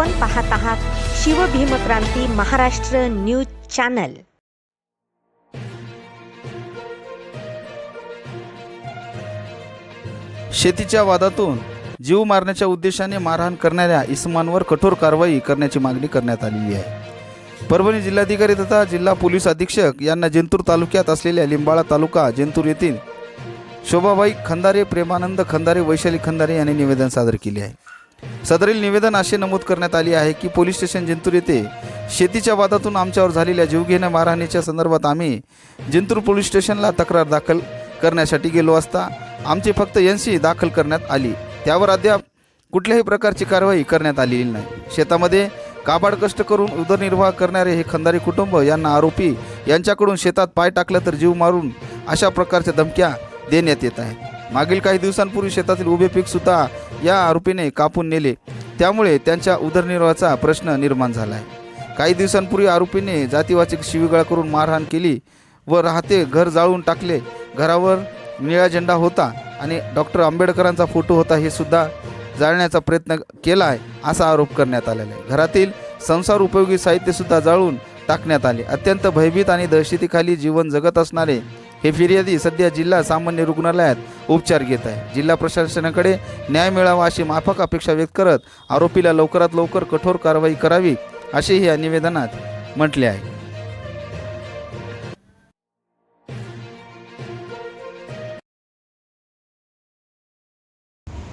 आपण पाहत आहात शिवभीमक्रांती महाराष्ट्र न्यूज चॅनल. शेतीच्या वादातून जीव मारण्याच्या उद्देशाने मारहाण करणाऱ्या इसमांवर कठोर कारवाई करण्याची मागणी करण्यात आलेली आहे. परभणी जिल्हाधिकारी तथा जिल्हा पोलीस अधीक्षक यांना जिंतूर तालुक्यात असलेल्या लिंबाळा तालुका जिंतूर येथील शोभाबाई खंदारे प्रेमानंद खंदारे वैशाली खंदारे यांनी निवेदन सादर केले आहे. सदरील निवेदन असे नमूद करण्यात आले आहे की पोलीस स्टेशन जिंतूर येथे शेतीच्या वादातून आमच्यावर झालेल्या जीवघेण्या मारहाणीच्या संदर्भात आम्ही जिंतूर पोलीस स्टेशनला तक्रार दाखल करण्यासाठी गेलो असता आमची फक्त एन सी दाखल करण्यात आली. त्यावर अद्याप कुठल्याही प्रकारची कारवाई करण्यात आलेली नाही. शेतामध्ये काबाड कष्ट करून उदरनिर्वाह करणारे हे खंदारी कुटुंब यांना आरोपी यांच्याकडून शेतात पाय टाकलं तर जीव मारून अशा प्रकारच्या धमक्या देण्यात येत आहेत. मागील काही दिवसांपूर्वी शेतातील उभे पीक सुद्धा या आरोपीने कापून नेले. त्यामुळे त्यांच्या उदरनिर्वाहाचा प्रश्न निर्माण झाला आहे काही दिवसांपूर्वी आरोपीने जातीवाचक शिवीगाळ करून मारहाण केली व राहते घर जाळून टाकले. घरावर निळा झेंडा होता आणि डॉक्टर आंबेडकरांचा फोटो होता हे सुद्धा जाळण्याचा प्रयत्न केला आहे असा आरोप करण्यात आलेला आहे. घरातील संसार उपयोगी साहित्यसुद्धा जाळून टाकण्यात आले. अत्यंत भयभीत आणि दहशतीखाली जीवन जगत असणारे हे फिर्यादी सध्या जिल्हा सामान्य रुग्णालयात उपचार घेत आहे. जिल्हा प्रशासनाकडे न्याय मिळावा अशी माफक अपेक्षा व्यक्त करत आरोपीला लवकरात लवकर कठोर कारवाई करावी असेही या निवेदनात म्हटले आहे.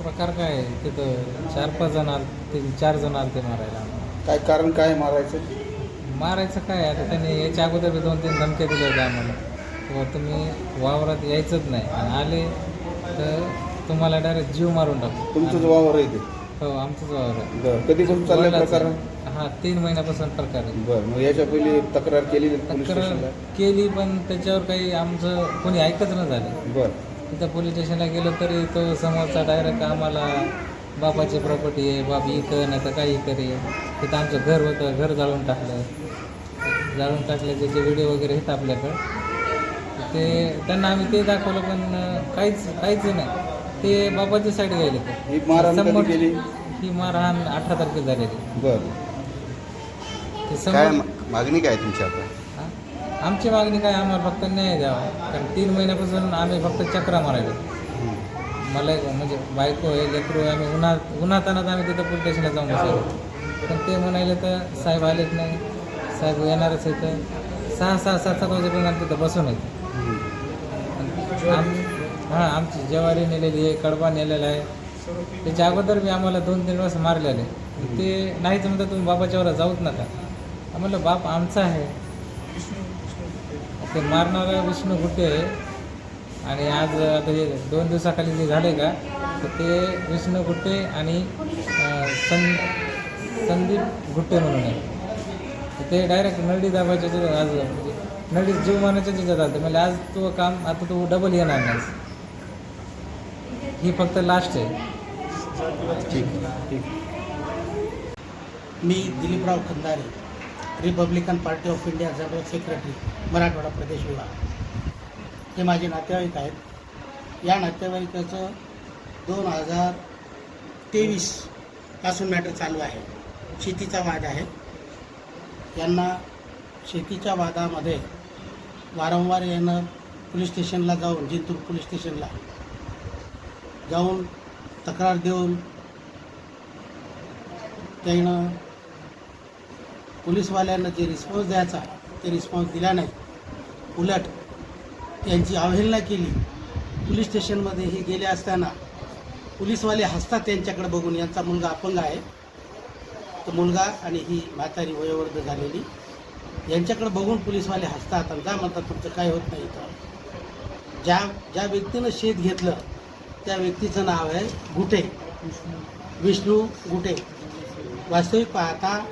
प्रकार काय आहे? तिथं चार पाच जण आल ते चार जण आले ते मारायला. काय कारण काय मारायचं? मारायचं काय आता त्यांनी याच्या अगोदर दोन तीन धमक्या दिल्या होत्या आम्हाला. किंवा तुम्ही वावरात यायचंच नाही. आणि आले तर तुम्हाला डायरेक्ट जीव मारून टाकू. तुमचं वावर आहे ते. हो आमचंच वावर आहे. बरं कधीपासून चाललंय प्रकार हा तीन महिन्यापासून प्रकार आहे. बरं मग याच्या पहिले तक्रार पोलीस तक्रार स्टेशनला? केली पण त्याच्यावर काही आमचं कोणी ऐकत न झालं. बरं. तिथं पोलीस स्टेशनला गेलो तरी तो समोरचा डायरेक्ट आम्हाला बापाची प्रॉपर्टी आहे बाप इथं नाही तर काही करे तिथं आमचं घर होतं घर जाळून टाकलं. जाळून टाकल्याचे जे व्हिडिओ वगैरे आहेत आपल्याकडं ते त्यांना आम्ही ते दाखवलं पण काहीच काहीच नाही. ते बापाची साईड गेले. ही मारहाण कधी समोर केली? ही मारहाण अठरा तारखेला झालेली. बरं. ते काय समोर मा- मागणी काय आहे तुमची आता? हा? आमची मागणी काय आम्हाला फक्त न्याय द्यावा. कारण तीन महिन्यापासून आम्ही फक्त चक्रा मारायला मला एक म्हणजे बायको आहे लेकरू आहे आम्ही उन्हात उन्हातानात आम्ही तिथं पोलीस स्टेशनला जाऊन बसायलो पण ते म्हणाले तर साहेब आलेच नाही. साहेब येणारच इथं सहा सहा सात सात वाजेपर्यंत आम्ही तिथं बसून येतो आम हां आमची ज्वारी नेलेली आहे कडबा नेलेला आहे. त्याच्या अगोदर मी आम्हाला दोन तीन वेळेस मारलेले. ते नाहीच म्हणतात तुम्ही बाबाच्यावर जाऊच नका. आम्हाला बाप आमचा आहे. ते मारणारा विष्णू गुट्टे आहे. आणि आज आता हे दोन दिवसाखाली जे झाले का तर ते विष्णू गुट्टे आणि सं संदीप गुट्टे म्हणून आहे. ते डायरेक्ट नळडी दाबाच्या आज. म्हणजे नळडी जीव मारण्याच्या तिच्यात जाते म्हणजे आज तू काम आता तू डबल येणार नाही. ही फक्त लास्ट आहे. ठीक मी Diliprao Khandare Republican Party of India general secretary Marathwada प्रदेश विभाग. हे माझे नातेवाईक आहेत. या नातेवाईकाचं दोन हजार तेवीसपासून मॅटर चालू आहे. शेतीचा वाद आहे. यांना शेतीच्या वादामध्ये वारंवार येणं पोलीस स्टेशनला जाऊन जिंतूर पोलीस स्टेशनला जाऊन तक्रार देऊन त्यानं पोलीसवाल्यांना जे रिस्पॉन्स द्यायचा ते रिस्पॉन्स दिला नाही. उलट त्यांची अवहेलना केली. पोलीस स्टेशनमध्ये हे गेले असताना पोलीसवाले हसतात त्यांच्याकडे बघून यांचा मुलगा अपंग आहे. तो मुलगा आणि ही म्हातारी वयोवृद्ध झालेली यांच्याकडे बघून पोलीसवाले हसतात आणि जा म्हणतात तुमचं काय होत नाही इथं? ज्या ज्या व्यक्तीनं शेत घेतलं त्या व्यक्तीचं नाव आहे गुटे. विष्णू गुटे. वास्तविक पाहता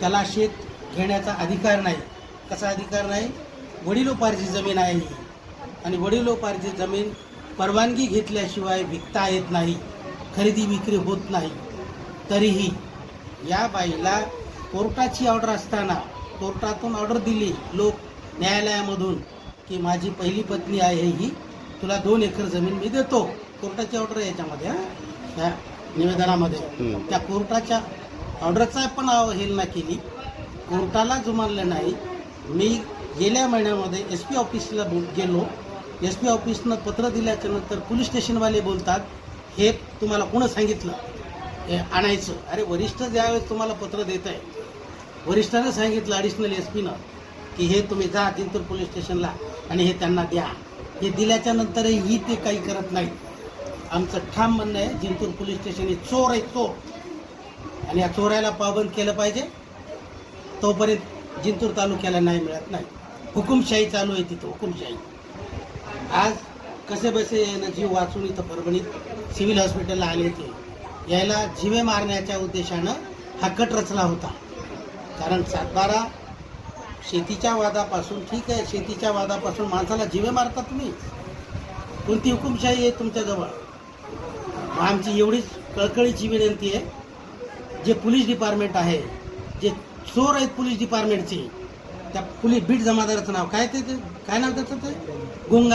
त्याला शेत घेण्याचा अधिकार नाही. कसा अधिकार नाही? वडिलोपार्जित जमीन आहे ही. आणि वडिलोपार्जित जमीन परवानगी घेतल्याशिवाय विकता येत नाही खरेदी विक्री होत नाही. तरीही या बाईला कोर्टाची ऑर्डर असताना कोर्टातून ऑर्डर दिली लोक न्यायालयामधून की माझी पहिली पत्नी आहे ही तुला दोन एकर जमीन मी देतो. कोर्टाची ऑर्डर आहे याच्यामध्ये हां या निवेदनामध्ये. त्या कोर्टाच्या ऑर्डरचा पण अवहेलना केली. कोर्टाला जुमानलं नाही. मी गेल्या महिन्यामध्ये एस पी ऑफिसला गेलो. एस पी ऑफिसनं पत्र दिल्याच्या नंतर पोलीस स्टेशनवाले बोलतात हे तुम्हाला कोणं सांगितलं? हे आणायचं. अरे वरिष्ठ ज्यावेळेस तुम्हाला पत्र देत आहे वरिष्ठानं सांगितलं ॲडिशनल एस पीनं की हे तुम्ही जा जिंतूर पोलीस स्टेशनला आणि हे त्यांना द्या. हे दिल्याच्या नंतरही ते काही करत नाही आमचं ठाम म्हणणं आहे जिंतूर पोलीस स्टेशन हे चोर आहे चोर आणि या चोरायला पाबंद केलं पाहिजे. तोपर्यंत जिंतूर तालुक्याला नाही मिळत नाही. हुकुमशाही चालू आहे तिथं हुकुमशाही. आज कसे बसे यानं जीव वाचून इथं परभणीत सिव्हिल हॉस्पिटलला आले ते. यायला जिवे मारण्याच्या उद्देशानं हा कट रचला होता. कारण सातबारा शेतीच्या वादापासून ठीक आहे शेतीच्या वादापासून माणसाला जिवे मारता तुम्ही. कोणती हुकुमशाही आहे तुमच्याजवळ? आमची एवढीच कळकळीची विनंती आहे. जे पोलीस डिपार्टमेंट आहे जे चोर आहेत पोलीस डिपार्टमेंटचे त्या पोलीस बीट जमादाराचं नाव काय ते ते- काय नाव त्याचं ते? गुंगा